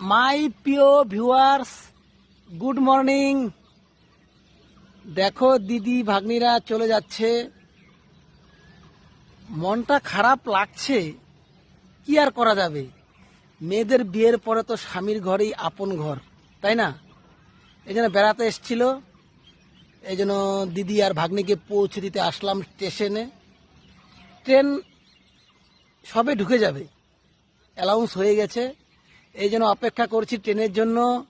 মাই প্রিয় viewers, good morning. দেখো দিদি ভাগ্নিরা চলে যাচ্ছে। মনটা খারাপ লাগছে, কি আর করা যাবে? মেয়েদের বিয়ের পরে তো স্বামীর ঘরেই আপন ঘর, তাই না? এই জন্য বেড়াতে এসছিল। এই জন্য দিদি আর ভাগ্নিকে পৌঁছে দিতে আসলাম স্টেশনে। ট্রেন সবে ঢুকে যাবে। অ্যালাউন্স হয়ে গেছে। এই জন্য অপেক্ষা করছি ট্রেনের জন্য।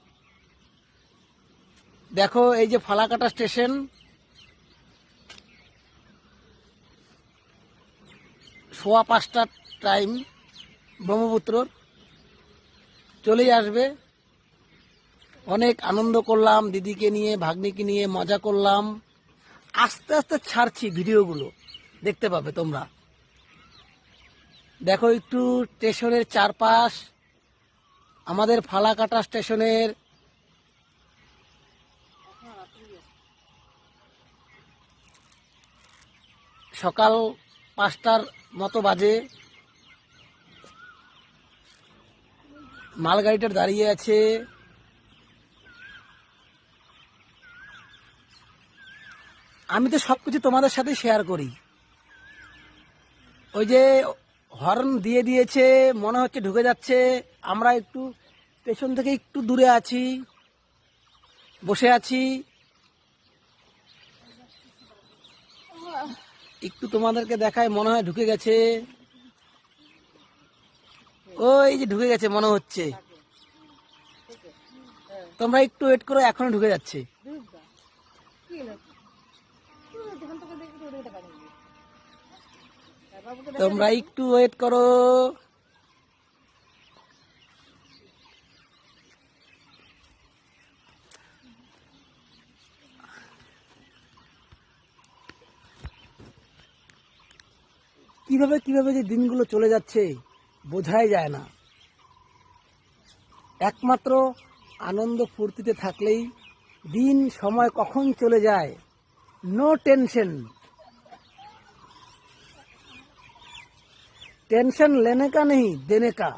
দেখো, এই যে ফালাকাটা স্টেশন। সোয়া পাঁচটার টাইম ব্রহ্মপুত্রর চলেই আসবে। অনেক আনন্দ করলাম, দিদিকে নিয়ে, ভাগ্নিকে নিয়ে, মজা করলাম। আস্তে আস্তে ছাড়ছি ভিডিওগুলো। দেখতে পাবে তোমরা। দেখো, একটু স্টেশনের চারপাশ। আমাদের ফালাকাটা স্টেশনের সকাল পাঁচটার মতো বাজে। মালগাড়িটা দাঁড়িয়ে আছে। আমি তো সবকিছু তোমাদের সাথে শেয়ার করি। ওই যে হর্ন দিয়ে দিয়েছে, মনে হচ্ছে ঢুকে যাচ্ছে। আমরা একটু পেছন থেকে একটু দূরে আছি, বসে আছি। একটু তোমাদেরকে দেখায় মনে হয় ঢুকে গেছে। ওই যে ঢুকে গেছে, মনে হচ্ছে। তোমরা একটু ওয়েট করো, এখনও ঢুকে যাচ্ছে। তোমরা একটু ওয়েট করো। কীভাবে কীভাবে যে দিনগুলো চলে যাচ্ছে, বোঝাই যায় না। একমাত্র আনন্দ ফুর্তিতে থাকলেই দিন সময় কখন চলে যায় নো টেনশন টেনশন লেনেকা নেই দেনেকা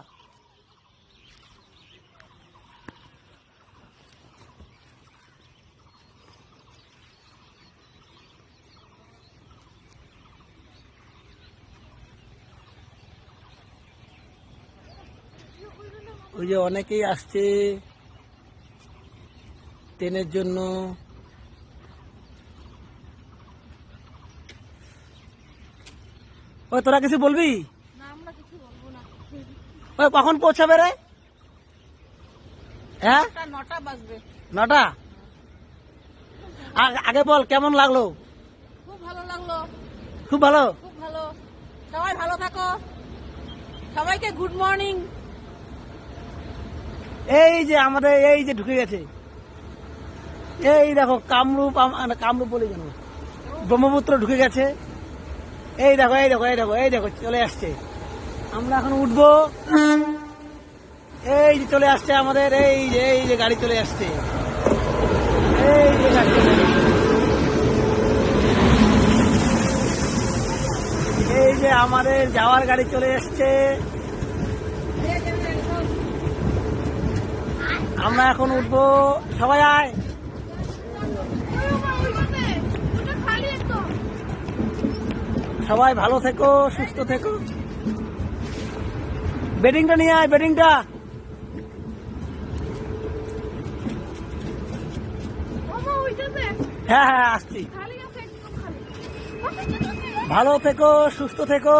ওই যে অনেকেই আসছে ট্রেনের জন্য। ওই তোরা কিছু বলবি? ওই কখন পৌঁছাবে রে? হ্যাঁ? নটা বাজবে। নটা? আগে বল কেমন লাগল? খুব ভালো লাগল। খুব ভালো? খুব ভালো। সবাই ভালো থাকো। সবাইকে গুড মর্নিং এই যে আমাদের এই যে ঢুকে গেছে। এই দেখো কামরূপ কামরূপ বলে কেন ব্রহ্মপুত্র ঢুকে গেছে। এই দেখো এই দেখো এই দেখো এই দেখো, চলে আসছে। আমরা এখন উঠবো। এই যে চলে আসছে আমাদের, এই যে এই যে গাড়ি চলে আসছে। এই যে এই যে আমাদের যাওয়ার গাড়ি চলে এসছে। আমরা এখন উঠবো। সবাই আয়। সবাই ভালো থেকো, সুস্থ থেকো। বেডিংটা নিয়ে আয়, বেডিংটা। হ্যাঁ হ্যাঁ আসছি। ভালো থেকো, সুস্থ থেকো।